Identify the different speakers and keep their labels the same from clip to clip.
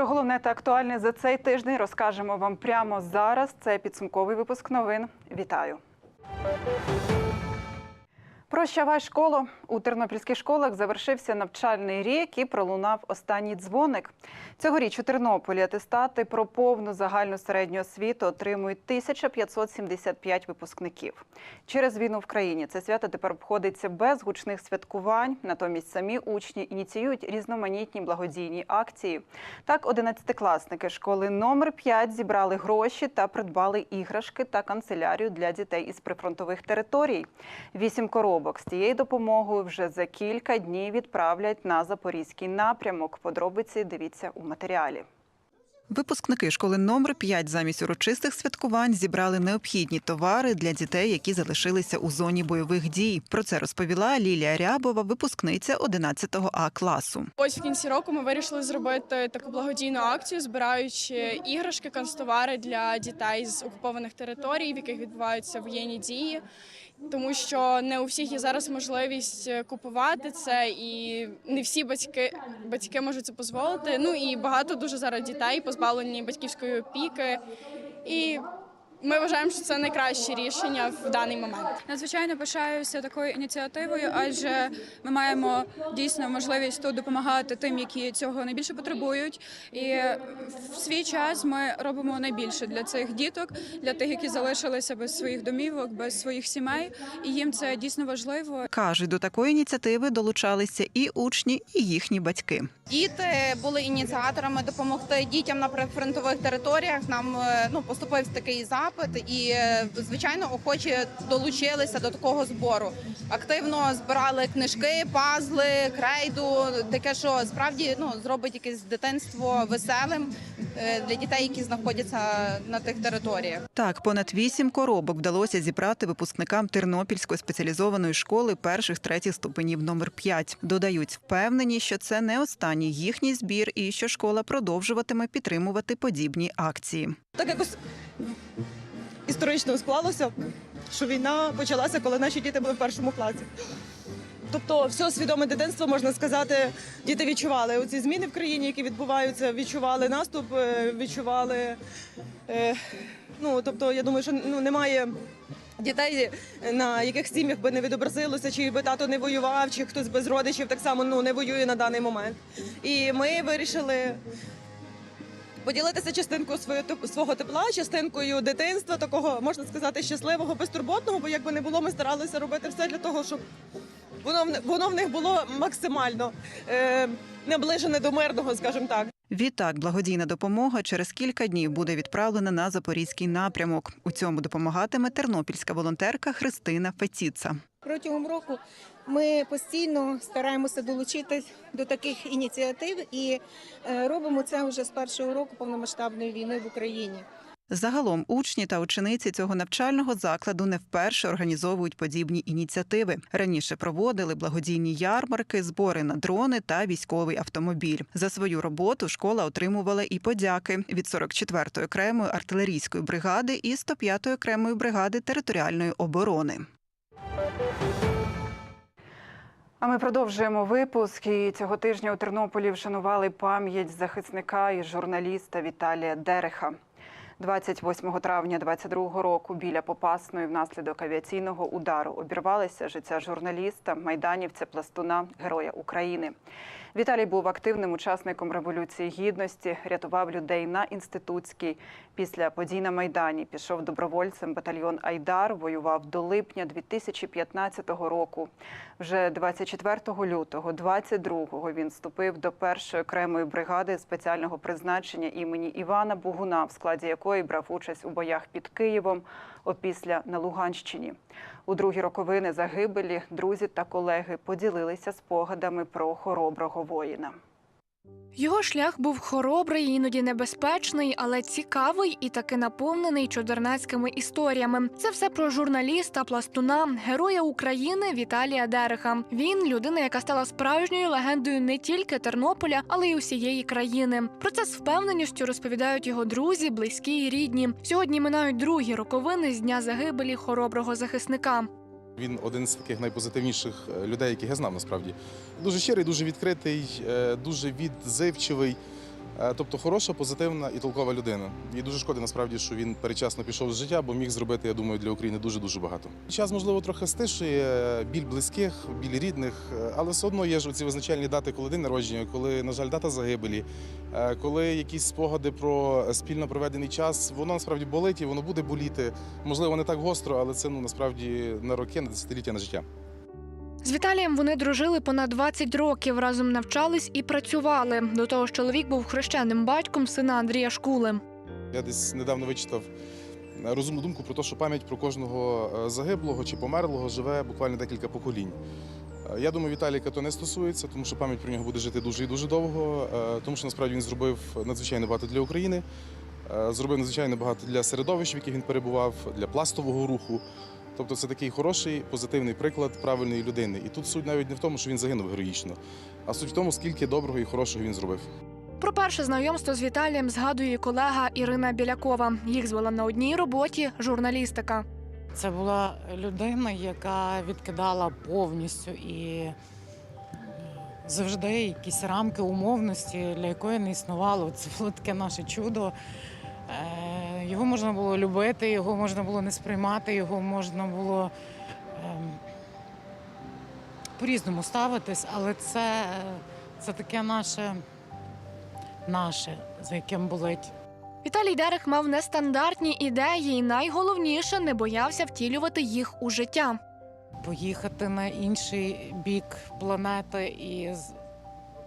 Speaker 1: Про головне та актуальне за цей тиждень розкажемо вам прямо зараз. Це підсумковий випуск новин. Вітаю. Прощавай школу у тернопільських школах завершився навчальний рік і пролунав останній дзвоник. Цьогоріч у Тернополі атестати про повну загальну середню освіту отримують 1575 випускників. Через війну в країні це свято тепер обходиться без гучних святкувань. Натомість самі учні ініціюють різноманітні благодійні акції. Так, одинадцятикласники школи номер 5 зібрали гроші та придбали іграшки та канцелярію для дітей із прифронтових територій. Вісім коробок з цією допомогою вже за кілька днів відправлять на запорізький напрямок. Подробиці дивіться у матеріалі. Випускники школи номер 5 замість урочистих святкувань зібрали необхідні товари для дітей, які залишилися у зоні бойових дій. Про це розповіла Лілія Рябова, випускниця 11 А класу.
Speaker 2: Ось в кінці року ми вирішили зробити таку благодійну акцію, збираючи іграшки, канцтовари для дітей з окупованих територій, в яких відбуваються воєнні дії. Тому що не у всіх є зараз можливість е, купувати це, і не всі батьки батьки можуть це дозволити. Ну і багато дуже зараз дітей позбавлені батьківської опіки. І ми вважаємо, що це найкраще рішення в даний момент.
Speaker 3: Надзвичайно пишаюся такою ініціативою, адже ми маємо дійсно можливість тут допомагати тим, які цього найбільше потребують. І в свій час ми робимо найбільше для цих діток, для тих, які залишилися без своїх домівок, без своїх сімей. І їм це дійсно важливо.
Speaker 1: Кажуть, до такої ініціативи долучалися і учні, і їхні батьки.
Speaker 4: Діти були ініціаторами допомогти дітям на прифронтових територіях. Нам е, ну поступив такий запит, і е, звичайно охочі долучилися до такого збору. Активно збирали книжки, пазли, крейду. Таке, що справді ну зробить якесь дитинство веселим е, для дітей, які знаходяться на тих територіях.
Speaker 1: Так, понад вісім коробок вдалося зібрати випускникам Тернопільської спеціалізованої школи перших третіх ступенів номер 5 Додають, впевнені, що це не останній їхній збір і що школа продовжуватиме підтримувати подібні акції.
Speaker 5: так якось історично склалося, що війна почалася, коли наші діти були в першому класі. Тобто, все свідоме дитинство, можна сказати, діти відчували оці зміни в країні, які відбуваються, відчували наступ, е, відчували. Е, ну, тобто, я думаю, що ну, немає. Дітей, на яких сім'ях би не відобразилося, чи би тато не воював, чи хтось без родичів так само ну, не воює на даний момент. І ми вирішили поділитися частинкою теп- свого тепла, частинкою дитинства, такого можна сказати, щасливого, безтурботного. Бо якби не було, ми старалися робити все для того, щоб воно воно в них було максимально е, наближене до мирного, скажімо так.
Speaker 1: Відтак, благодійна допомога через кілька днів буде відправлена на запорізький напрямок. У цьому допомагатиме тернопільська волонтерка Христина Феціца.
Speaker 6: Протягом року ми постійно стараємося долучитись до таких ініціатив і е, робимо це вже з першого року повномасштабної війни в Україні.
Speaker 1: Загалом учні та учениці цього навчального закладу не вперше організовують подібні ініціативи. Раніше проводили благодійні ярмарки, збори на дрони та військовий автомобіль. За свою роботу школа отримувала і подяки від 44-ї окремої артилерійської бригади і 105-ї окремої бригади територіальної оборони. А ми продовжуємо випуск. І цього тижня у Тернополі вшанували пам'ять захисника і журналіста Віталія Дереха. 28 травня 22 року біля Попасної внаслідок авіаційного удару обірвалося життя журналіста, майданівця, пластуна, героя України. Віталій був активним учасником революції гідності, рятував людей на інститутській. Після подій на майдані пішов добровольцем батальйон Айдар. Воював до липня 2015 року. Вже 24 лютого, 22-го він вступив до першої окремої бригади спеціального призначення імені Івана Бугуна, в складі якої брав участь у боях під Києвом, опісля на Луганщині. У другі роковини загибелі друзі та колеги поділилися спогадами про хороброго воїна.
Speaker 7: Його шлях був хоробрий, іноді небезпечний, але цікавий і таки наповнений чудернацькими історіями. Це все про журналіста, пластуна, героя України Віталія Дереха. Він людина, яка стала справжньою легендою не тільки Тернополя, але й усієї країни. Про це з впевненістю розповідають його друзі, близькі і рідні. Сьогодні минають другі роковини з дня загибелі хороброго захисника.
Speaker 8: Він один з таких найпозитивніших е, людей, яких я знав насправді. Дуже щирий, дуже відкритий, е, дуже відзивчивий. Е, Тобто хороша, позитивна і толкова людина. І дуже шкода насправді, що він перечасно пішов з життя, бо міг зробити, я думаю, для України дуже дуже багато. Час, можливо, трохи стишує біль близьких, біль рідних, е, але все одно є ж ці визначальні дати, коли день народження, коли, на жаль, дата загибелі, е, коли якісь спогади про спільно проведений час, воно насправді болить і воно буде боліти. Можливо, не так гостро, але це ну насправді на роки, на десятиліття на життя.
Speaker 7: З Віталієм вони дружили понад 20 років, разом навчались і працювали. До того ж, чоловік був хрещеним батьком сина Андрія Шкули.
Speaker 8: Я десь недавно вичитав розумну думку про те, що пам'ять про кожного е, загиблого чи померлого живе буквально декілька поколінь. Е, Я думаю, Віталіка то не стосується, тому що пам'ять про нього буде жити дуже і дуже довго, е, тому що насправді він зробив надзвичайно багато для України, зробив надзвичайно багато для середовищ, в яких він перебував, для пластового руху. Тобто це такий хороший, позитивний приклад правильної людини. І тут суть навіть не в тому, що він загинув героїчно, а суть в тому, скільки доброго і хорошого він зробив.
Speaker 7: Про перше знайомство з Віталієм згадує колега Ірина Білякова. Їх звела на одній роботі журналістика.
Speaker 9: Це була людина, яка відкидала повністю і завжди якісь рамки умовності, для якої не існувало. Це було таке наше чудо. Е, Його можна було любити, його можна було не сприймати, його можна було ем, по-різному ставитись, але це, це таке наше, наше, за яким болить.
Speaker 7: Віталій Дерех мав нестандартні ідеї, і найголовніше не боявся втілювати їх у життя.
Speaker 9: поїхати на інший бік планети і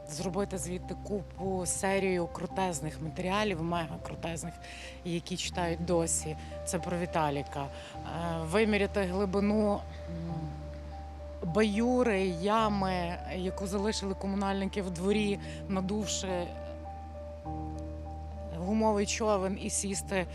Speaker 9: зробити звідти купу серію крутезних матеріалів, мега крутезних, які читають досі. Це про Віталіка. Е, Виміряти глибину. Баюри, ями, яку залишили комунальники в дворі, надувши гумовий човен і сісти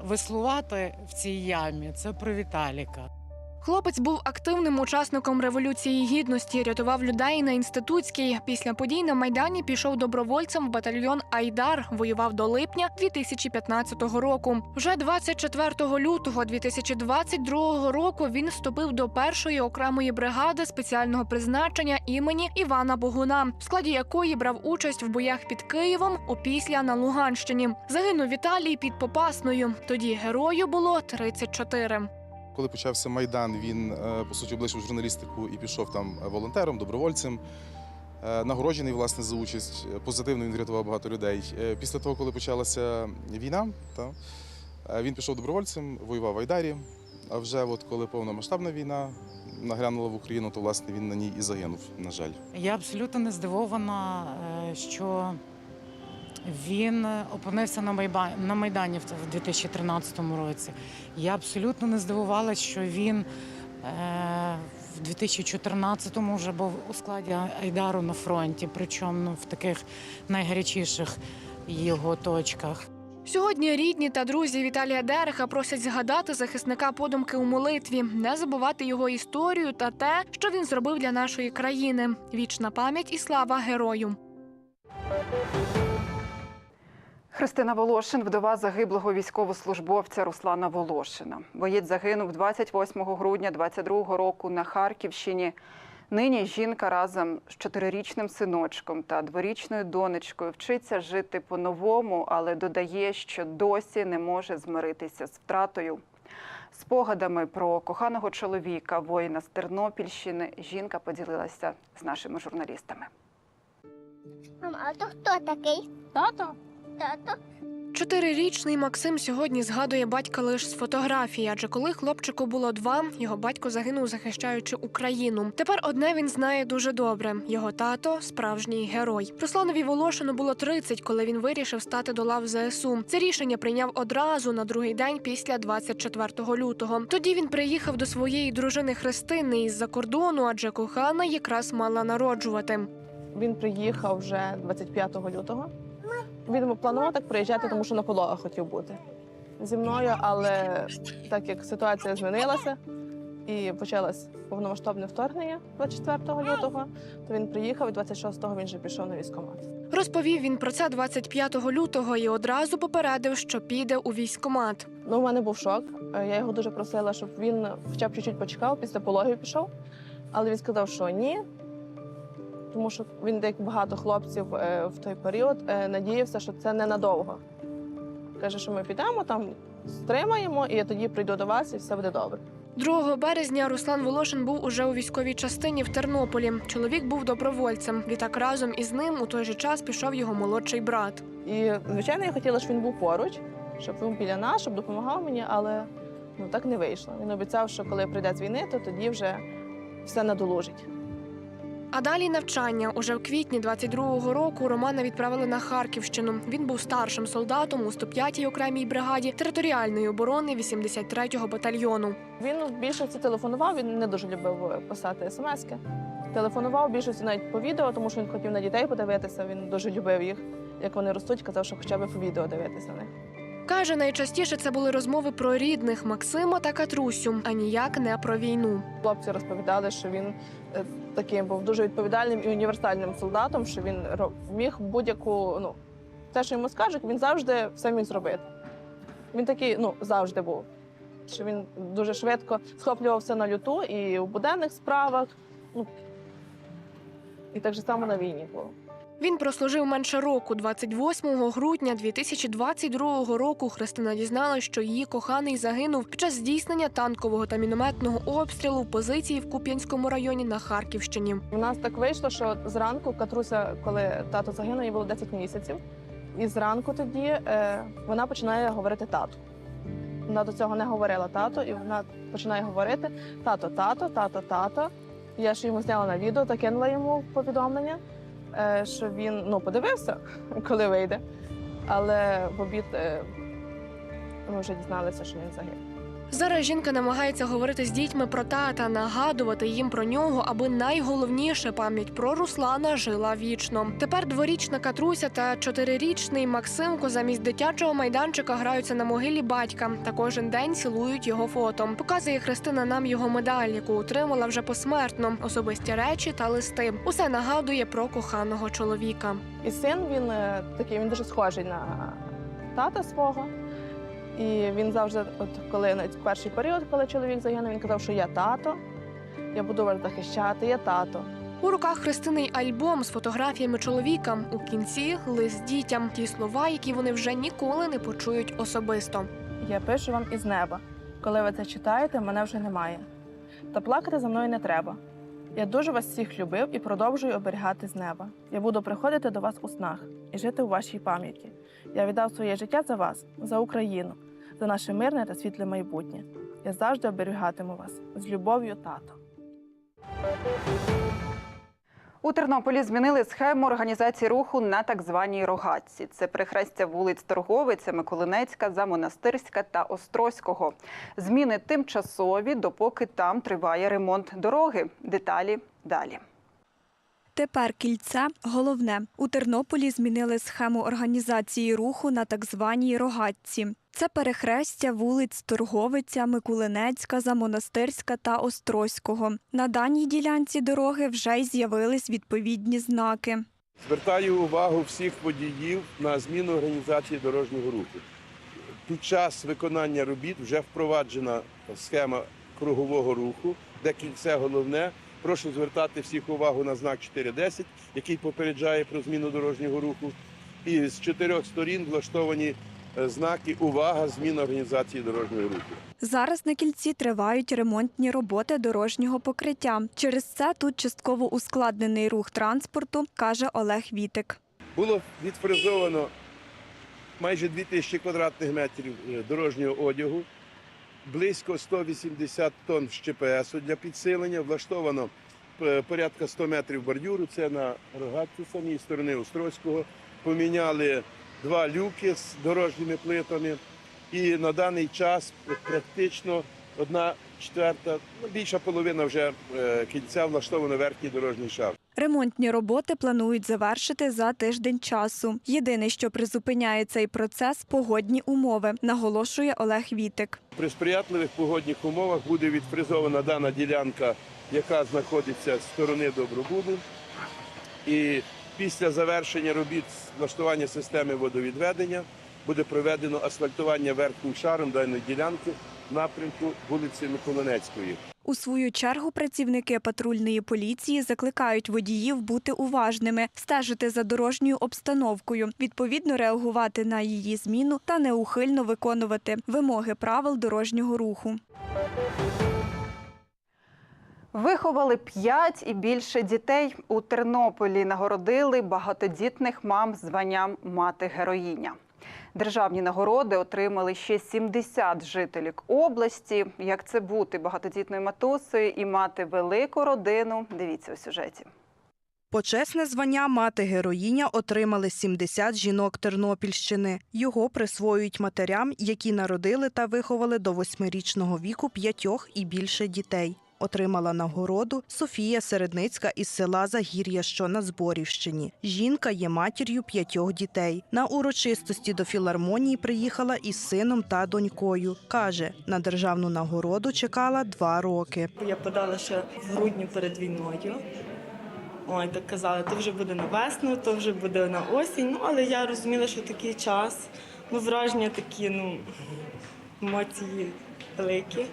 Speaker 9: веслувати в цій ямі. Це про Віталіка.
Speaker 7: Хлопець був активним учасником революції гідності, рятував людей на інститутській. Після подій на майдані пішов добровольцем в батальйон Айдар. Воював до липня 2015 року. Вже 24 лютого 2022 року він вступив до першої окремої бригади спеціального призначення імені Івана Богуна, в складі якої брав участь в боях під Києвом опісля на Луганщині. Загинув Віталій під Попасною. Тоді герою було 34.
Speaker 8: Коли почався майдан, він е, по суті облишив журналістику і пішов там волонтером, добровольцем. Е, Нагороджений власне за участь. Е, Позитивно він врятував багато людей. Е, Після того, коли почалася війна, е, він пішов добровольцем, воював в Айдарі. А вже от коли повномасштабна війна нагрянула в Україну, то власне він на ній і загинув, на жаль.
Speaker 9: Я абсолютно не здивована, е, що він опинився на Майба- на Майдані в в 2013 році. Я абсолютно не здивувалася, що він е, в 2014-му вже був у складі Айдару на фронті, причому ну, в таких найгарячіших його точках.
Speaker 7: Сьогодні рідні та друзі Віталія Дереха просять згадати захисника подумки у молитві, не забувати його історію та те, що він зробив для нашої країни. Вічна пам'ять і слава герою.
Speaker 1: Христина Волошин, вдова загиблого військовослужбовця Руслана Волошина. Боєць загинув 28 грудня 22 року на Харківщині. Нині жінка разом з чотирирічним синочком та дворічною донечкою вчиться жити по-новому, але додає, що досі не може змиритися з втратою. Спогадами про коханого чоловіка, воїна з Тернопільщини, жінка поділилася з нашими журналістами.
Speaker 10: Мама, а то хто такий? Тато. Тато.
Speaker 7: Чотирирічний Максим сьогодні згадує батька лише з фотографії, адже коли хлопчику було два, його батько загинув, захищаючи Україну. Тепер одне він знає дуже добре: його тато справжній герой. Русланові Волошину було 30, коли він вирішив стати до лав ЗСУ. Це рішення прийняв одразу на другий день після 24 лютого. Тоді він приїхав до своєї дружини Христини із-за кордону, адже кохана якраз мала народжувати.
Speaker 11: Він приїхав вже 25 лютого. Він планував так приїжджати, тому що на пологах хотів бути зі мною, але так як ситуація змінилася і почалось повномасштабне вторгнення 24 лютого, то він приїхав і 26-го він вже пішов на військкомат.
Speaker 7: Розповів він про це 25 лютого і одразу попередив, що піде у військкомат.
Speaker 11: Ну, у мене був шок. Я його дуже просила, щоб він хоча б чуть-чуть почекав, після пологів пішов. Але він сказав, що ні. Тому що він, як багато хлопців е, в той період, е, надіявся, що це ненадовго. Каже, що ми підемо там, стримаємо, і я тоді прийду до вас, і все буде добре.
Speaker 7: 2 березня Руслан Волошин був уже у військовій частині в Тернополі. Чоловік був добровольцем. Відтак разом із ним у той же час пішов його молодший брат.
Speaker 11: І, звичайно, я хотіла, щоб він був поруч, щоб він біля нас, щоб допомагав мені, але ну, так не вийшло. Він обіцяв, що коли прийде з війни, то тоді вже все надолужить.
Speaker 7: А далі навчання. Уже в квітні 22-го року Романа відправили на Харківщину. Він був старшим солдатом у 105-й окремій бригаді територіальної оборони 83-го батальйону.
Speaker 11: Він в більшості телефонував, він не дуже любив е, писати смски. Телефонував більшості навіть по відео, тому що він хотів на дітей подивитися. Він дуже любив їх. Як вони ростуть, казав, що хоча б по відео дивитися на них.
Speaker 7: Каже, найчастіше це були розмови про рідних Максима та Катрусю, а ніяк не про війну.
Speaker 11: Хлопці розповідали, що він е, таким був дуже відповідальним і універсальним солдатом, що він міг будь-яку, ну, те, що йому скажуть, він завжди все міг зробити. Він такий, ну, завжди був. Що він дуже швидко схоплювався на люту і у буденних справах. Ну, і так же само на війні було.
Speaker 7: Він прослужив менше року. 28 грудня 2022 року Христина дізналась, що її коханий загинув під час здійснення танкового та мінометного обстрілу в позиції в Куп'янському районі на Харківщині.
Speaker 11: У нас так вийшло, що зранку Катруся, коли тато загинув, їй було 10 місяців. І зранку тоді е, вона починає говорити тату. Вона до цього не говорила тато, і вона починає говорити тато, тато, тато, тато. Я ж йому зняла на відео та кинула йому повідомлення, що він ну, подивився, коли вийде. Але в обід е, ми вже дізналися, що він загинув.
Speaker 7: Зараз жінка намагається говорити з дітьми про тата, нагадувати їм про нього, аби найголовніше пам'ять про Руслана жила вічно. Тепер дворічна Катруся та чотирирічний Максимко замість дитячого майданчика граються на могилі батька та кожен день цілують його фото. Показує Христина нам його медаль, яку отримала вже посмертно, особисті речі та листи. Усе нагадує про коханого чоловіка.
Speaker 11: І син він е, такий, він дуже схожий на тата свого. І він завжди, от коли в перший період, коли чоловік загинув, він казав, що я тато, я буду вас захищати, я тато.
Speaker 7: У руках Христини й альбом з фотографіями чоловіка. У кінці лист дітям. Ті слова, які вони вже ніколи не почують особисто.
Speaker 11: Я пишу вам із неба. Коли ви це читаєте, мене вже немає. Та плакати за мною не треба. Я дуже вас всіх любив і продовжую оберігати з неба. Я буду приходити до вас у снах і жити у вашій пам'яті. Я віддав своє життя за вас, за Україну, за наше мирне та світле майбутнє. Я завжди оберігатиму вас з любов'ю, тато.
Speaker 1: У Тернополі змінили схему організації руху на так званій рогатці. Це перехрестя вулиць Торговиця, Миколинецька, Замонастирська та Острозького. Зміни тимчасові, допоки там триває ремонт дороги. Деталі далі.
Speaker 12: Тепер кільце головне. У Тернополі змінили схему організації руху на так званій рогатці. Це перехрестя вулиць Торговиця, Микулинецька, Замонастирська та Острозького. На даній ділянці дороги вже й з'явились відповідні знаки.
Speaker 13: Звертаю увагу всіх водіїв на зміну організації дорожнього руху. Під час виконання робіт вже впроваджена схема кругового руху, де кільце головне. Прошу звертати всіх увагу на знак 410, який попереджає про зміну дорожнього руху. І з чотирьох сторін влаштовані знаки Увага! Зміна організації дорожнього руху.
Speaker 12: Зараз на кільці тривають ремонтні роботи дорожнього покриття. Через це тут частково ускладнений рух транспорту, каже Олег Вітик.
Speaker 13: Було відфрезовано майже 2000 квадратних метрів е, дорожнього одягу, близько 180 тонн ЩПСу для підсилення, влаштовано е, порядка 100 метрів бордюру, це на рогатці самій сторони Острозького. Поміняли два люки з дорожніми плитами. І на даний час практично одна четверта, ну, більша половина вже е, кільця влаштовано верхній дорожній шар.
Speaker 12: Ремонтні роботи планують завершити за тиждень часу. Єдине, що призупиняє цей процес погодні умови, наголошує Олег Вітик.
Speaker 13: При сприятливих погодних умовах буде відфризована дана ділянка, яка знаходиться з сторони Добробуду. І після завершення робіт з влаштування системи водовідведення буде проведено асфальтування верхнім шаром даної ділянки в напрямку вулиці Миколинецької.
Speaker 12: У свою чергу працівники патрульної поліції закликають водіїв бути уважними, стежити за дорожньою обстановкою, відповідно реагувати на її зміну та неухильно виконувати вимоги правил дорожнього руху.
Speaker 1: Виховали п'ять і більше дітей. У Тернополі нагородили багатодітних мам званням мати героїня. Державні нагороди отримали ще 70 жителів області. Як це бути багатодітною матусею і мати велику родину? Дивіться у сюжеті.
Speaker 14: Почесне звання мати героїня отримали 70 жінок Тернопільщини. Його присвоюють матерям, які народили та виховали до восьмирічного віку п'ятьох і більше дітей. Отримала нагороду Софія Середницька із села Загір'я, що на Зборівщині. Жінка є матір'ю п'ятьох дітей. На урочистості до філармонії приїхала із сином та донькою. Каже, на державну нагороду чекала два роки.
Speaker 15: Я подала ще в грудні перед війною. Ой, так казали, то вже буде на весну, то вже буде на осінь. Ну, але я розуміла, що такий час. Ну, враження такі, ну, емоції великі.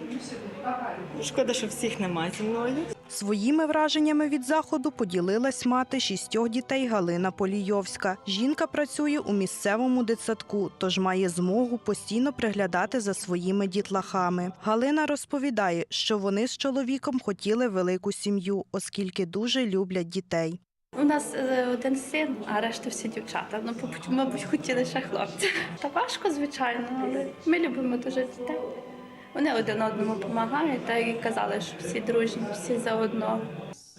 Speaker 15: Шкода, що всіх немає зі мною.
Speaker 14: Своїми враженнями від заходу поділилась мати шістьох дітей Галина Полійовська. Жінка працює у місцевому дитсадку, тож має змогу постійно приглядати за своїми дітлахами. Галина розповідає, що вони з чоловіком хотіли велику сім'ю, оскільки дуже люблять дітей.
Speaker 16: У нас е, один син, а решта всі дівчата. Ну, мабуть, хотіли ще хлопця. Та важко, звичайно, але ми любимо дуже дітей. Вони один одному допомагають, так і казали, що всі дружні, всі заодно.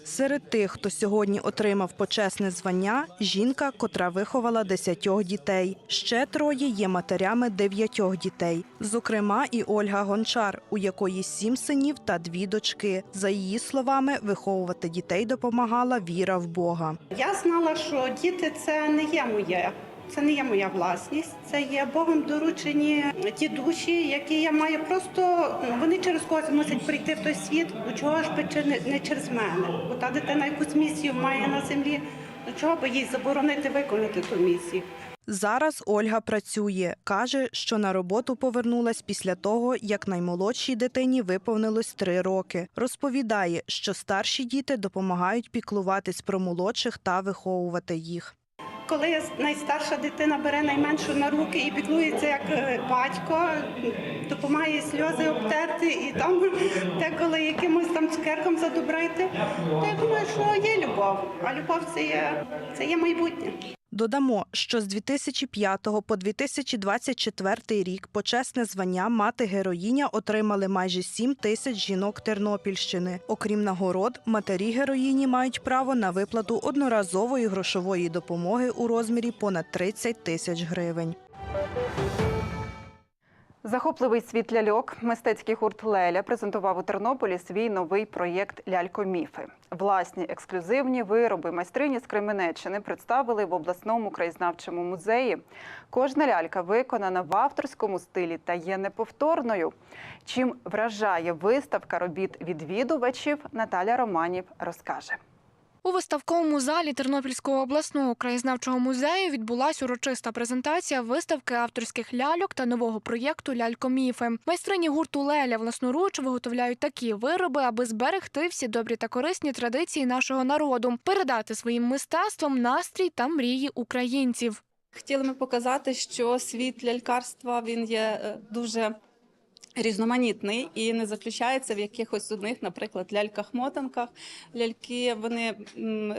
Speaker 14: Серед тих, хто сьогодні отримав почесне звання, жінка, котра виховала десятьох дітей. Ще троє є матерями дев'ятьох дітей. Зокрема, і Ольга Гончар, у якої сім синів та дві дочки. За її словами, виховувати дітей допомагала віра в Бога.
Speaker 17: Я знала, що діти це не є моє. Це не є моя власність, це є Богом доручені ті душі, які я маю просто ну, вони через когось мусять прийти в той світ. До чого ж би чи не, через мене? Бо та дитина якусь місію має на землі. До чого би їй заборонити виконати ту місію?
Speaker 14: Зараз Ольга працює. Каже, що на роботу повернулась після того, як наймолодшій дитині виповнилось три роки. Розповідає, що старші діти допомагають піклуватись про молодших та виховувати їх.
Speaker 17: Коли найстарша дитина бере найменшу на руки і піклується як е, батько, допомагає сльози обтерти і там деколи якимось там цукерком задобрити, то я думаю, що є любов. А любов це є, це є майбутнє.
Speaker 14: Додамо, що з 2005 по 2024 рік почесне звання мати героїня отримали майже 7 тисяч жінок Тернопільщини. Окрім нагород, матері героїні мають право на виплату одноразової грошової допомоги у розмірі понад 30 тисяч гривень.
Speaker 1: Захопливий світ ляльок. Мистецький гурт Леля презентував у Тернополі свій новий проєкт Лялькоміфи. Власні ексклюзивні вироби майстрині з Кременеччини представили в обласному краєзнавчому музеї. Кожна лялька виконана в авторському стилі та є неповторною. Чим вражає виставка робіт відвідувачів, Наталя Романів розкаже.
Speaker 7: У виставковому залі Тернопільського обласного краєзнавчого музею відбулася урочиста презентація виставки авторських ляльок та нового проєкту Лялькоміфи. Майстрині гурту Леля власноруч виготовляють такі вироби, аби зберегти всі добрі та корисні традиції нашого народу, передати своїм мистецтвом настрій та мрії українців.
Speaker 18: Хотіли ми показати, що світ лялькарства він є е, дуже різноманітний і не заключається в якихось одних, наприклад, ляльках-мотанках. Ляльки вони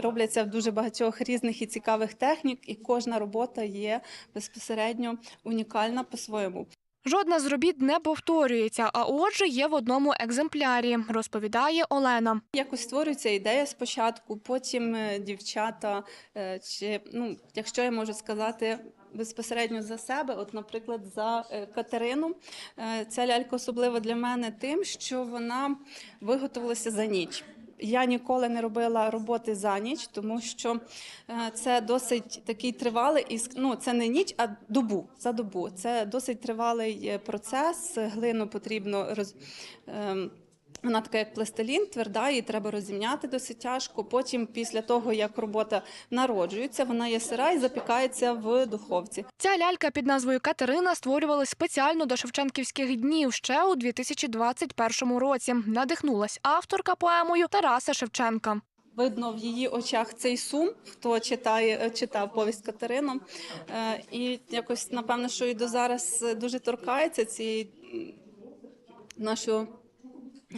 Speaker 18: робляться в дуже багатьох різних і цікавих технік, і кожна робота є безпосередньо унікальна по-своєму.
Speaker 7: Жодна з робіт не повторюється, а отже, є в одному екземплярі, розповідає Олена.
Speaker 18: Якось створюється ідея спочатку, потім е, дівчата, е, чи ну, якщо я можу сказати. Безпосередньо за себе, от, наприклад, за е, Катерину. Е, Ця лялька особлива для мене тим, що вона виготовилася за ніч. Я ніколи не робила роботи за ніч, тому що е, це досить такий тривалий і ну, це не ніч, а добу за добу. Це досить тривалий процес. Глину потрібно роз. Вона така, як пластилін, тверда, її треба розімняти досить тяжко. Потім, після того, як робота народжується, вона є сира і запікається в духовці.
Speaker 7: Ця лялька під назвою Катерина створювали спеціально до Шевченківських днів ще у 2021 році. Надихнулась авторка поемою Тараса Шевченка.
Speaker 18: Видно в її очах цей сум, хто читає, е, читав повість Катерину. Е, І якось, напевно, що і до зараз дуже торкається цієї м, нашого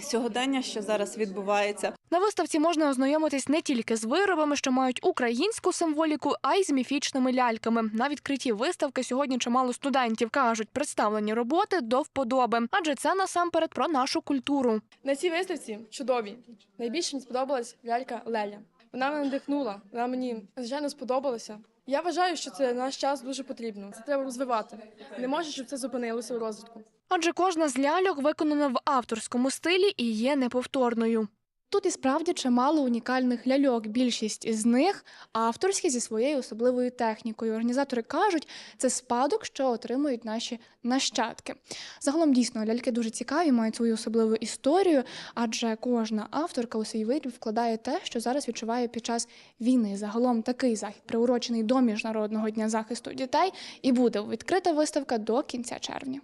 Speaker 18: сьогодення, що зараз відбувається.
Speaker 7: На виставці можна ознайомитись не тільки з виробами, що мають українську символіку, а й з міфічними ляльками. На відкритті виставки сьогодні чимало студентів кажуть, представлені роботи до вподоби, адже це насамперед про нашу культуру.
Speaker 19: На цій виставці чудові. Найбільше мені сподобалась лялька Леля. Вона мене надихнула, вона мені звичайно сподобалася. Я вважаю, що це наш час дуже потрібно. Це треба розвивати. Не може, щоб це зупинилося у розвитку.
Speaker 7: Адже кожна з ляльок виконана в авторському стилі і є неповторною. Тут і справді чимало унікальних ляльок. Більшість із них авторські зі своєю особливою технікою. Організатори кажуть, це спадок, що отримують наші нащадки. Загалом дійсно ляльки дуже цікаві, мають свою особливу історію, адже кожна авторка у свій виріб вкладає те, що зараз відчуває під час війни. Загалом такий захід, приурочений до міжнародного дня захисту дітей, і буде відкрита виставка до кінця червня.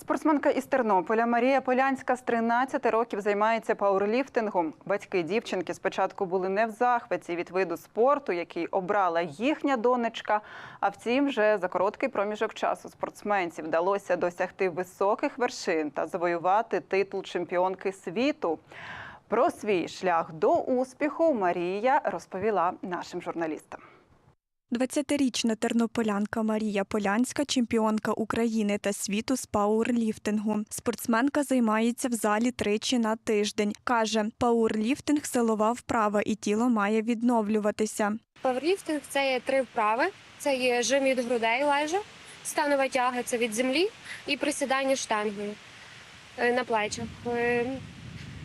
Speaker 1: Спортсменка із Тернополя Марія Полянська з 13 років займається пауерліфтингом. Батьки дівчинки спочатку були не в захваті від виду спорту, який обрала їхня донечка. А втім, вже за короткий проміжок часу спортсменці вдалося досягти високих вершин та завоювати титул чемпіонки світу. Про свій шлях до успіху Марія розповіла нашим журналістам.
Speaker 12: 20-річна тернополянка Марія Полянська, чемпіонка України та світу з пауерліфтингу. Спортсменка займається в залі тричі на тиждень. Каже, пауерліфтинг – силова вправа і тіло має відновлюватися.
Speaker 20: Пауерліфтинг – це є три вправи. Це є жим від грудей лежа, станова тяга це від землі і присідання штангою е, на плечах.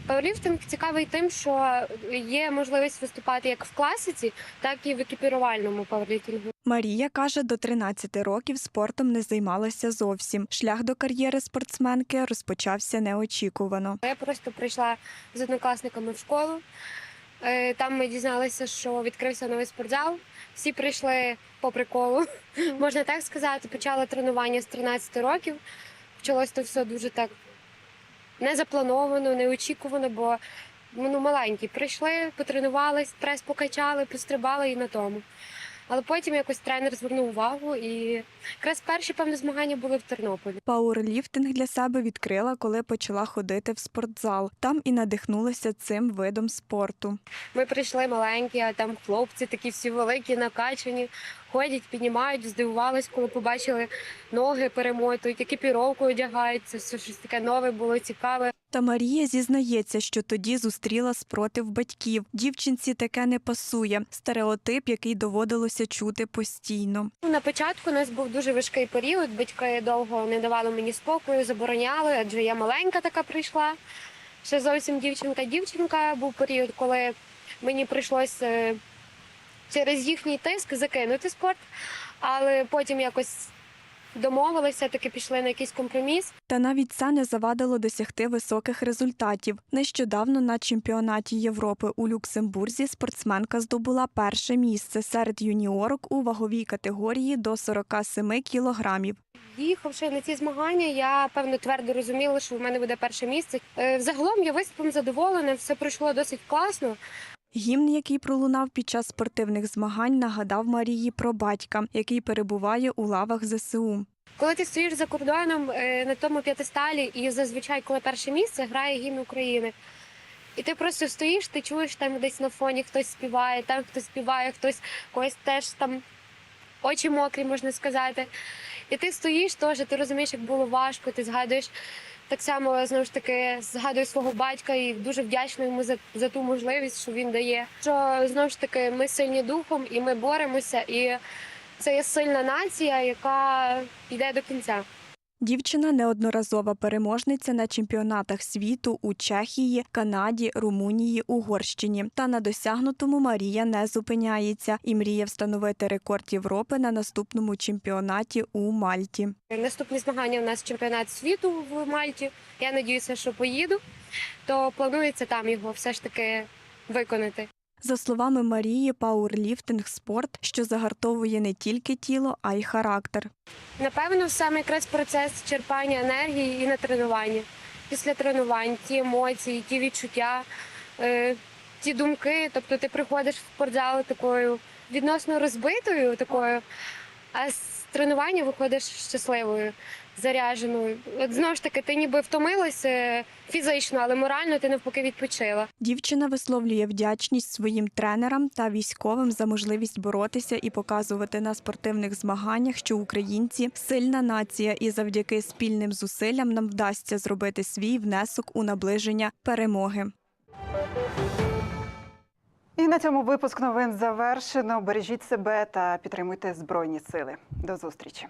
Speaker 20: Пауерліфтинг цікавий тим, що є можливість виступати як в класиці, так і в екіпірувальному пауерліфтингу.
Speaker 12: Марія каже, до 13 років спортом не займалася зовсім. Шлях до кар'єри спортсменки розпочався неочікувано.
Speaker 20: Я просто прийшла з однокласниками в школу. Е, Там ми дізналися, що відкрився новий спортзал. Всі прийшли по приколу, можна так сказати. Почали тренування з 13 років. Почалось то все дуже так не заплановано, неочікувано, бо ну, маленькі. Прийшли, потренувались, прес покачали, пострибали і на тому. Але потім якось тренер звернув увагу, і якраз перші певні змагання були в Тернополі.
Speaker 12: Пауерліфтинг для себе відкрила, коли почала ходити в спортзал. Там і надихнулася цим видом спорту.
Speaker 20: Ми прийшли маленькі, а там хлопці такі всі великі, накачані, ходять, піднімають, здивувались, коли побачили ноги перемотують, екіпіровку одягаються. Все щось таке нове було цікаве.
Speaker 12: Та Марія зізнається, що тоді зустріла спротив батьків. Дівчинці таке не пасує. Стереотип, який доводилося чути постійно.
Speaker 20: На початку у нас був дуже важкий період. Батьки довго не давали мені спокою, забороняли, адже я маленька така прийшла. Ще зовсім дівчинка-дівчинка. Був період, коли мені прийшлося е, через їхній тиск закинути спорт, але потім якось домовилися, таки пішли на якийсь компроміс.
Speaker 12: Та навіть це не завадило досягти високих результатів. Нещодавно на чемпіонаті Європи у Люксембурзі спортсменка здобула перше місце серед юніорок у ваговій категорії до 47 кілограмів.
Speaker 20: Їхавши на ці змагання, я певно твердо розуміла, що в мене буде перше місце. Е, Взагалом я виступом задоволена, все пройшло досить класно.
Speaker 12: Гімн, який пролунав під час спортивних змагань, нагадав Марії про батька, який перебуває у лавах ЗСУ.
Speaker 20: Коли ти стоїш за кордоном е, на тому п'ятисталі, і зазвичай, коли перше місце, грає гімн України. І ти просто стоїш, ти чуєш там десь на фоні хтось співає, там хтось співає, хтось когось теж там очі мокрі, можна сказати. І ти стоїш теж, ти розумієш, як було важко, ти згадуєш так само, знову ж таки, згадую свого батька і дуже вдячна йому за, за ту можливість, що він дає. Що знову ж таки ми сильні духом і ми боремося, і це є сильна нація, яка йде до кінця.
Speaker 12: Дівчина неодноразова переможниця на чемпіонатах світу у Чехії, Канаді, Румунії, Угорщині. Та на досягнутому Марія не зупиняється і мріє встановити рекорд Європи на наступному чемпіонаті у Мальті.
Speaker 20: Наступні змагання у нас чемпіонат світу в Мальті. Я надіюся, що поїду, то планується там його все ж таки виконати.
Speaker 12: За словами Марії, пауерліфтинг спорт, що загартовує не тільки тіло, а й характер.
Speaker 20: Напевно, саме якраз процес черпання енергії і на тренуванні. Після тренувань ті емоції, ті відчуття, е, ті думки. Тобто ти приходиш в спортзал такою відносно розбитою, такою, а тренування виходиш щасливою, зарядженою. От знову ж таки, ти ніби втомилася фізично, але морально ти навпаки відпочила.
Speaker 12: Дівчина висловлює вдячність своїм тренерам та військовим за можливість боротися і показувати на спортивних змаганнях, що українці сильна нація, і завдяки спільним зусиллям нам вдасться зробити свій внесок у наближення перемоги.
Speaker 1: І на цьому випуск новин завершено. Бережіть себе та підтримуйте збройні сили. До зустрічі.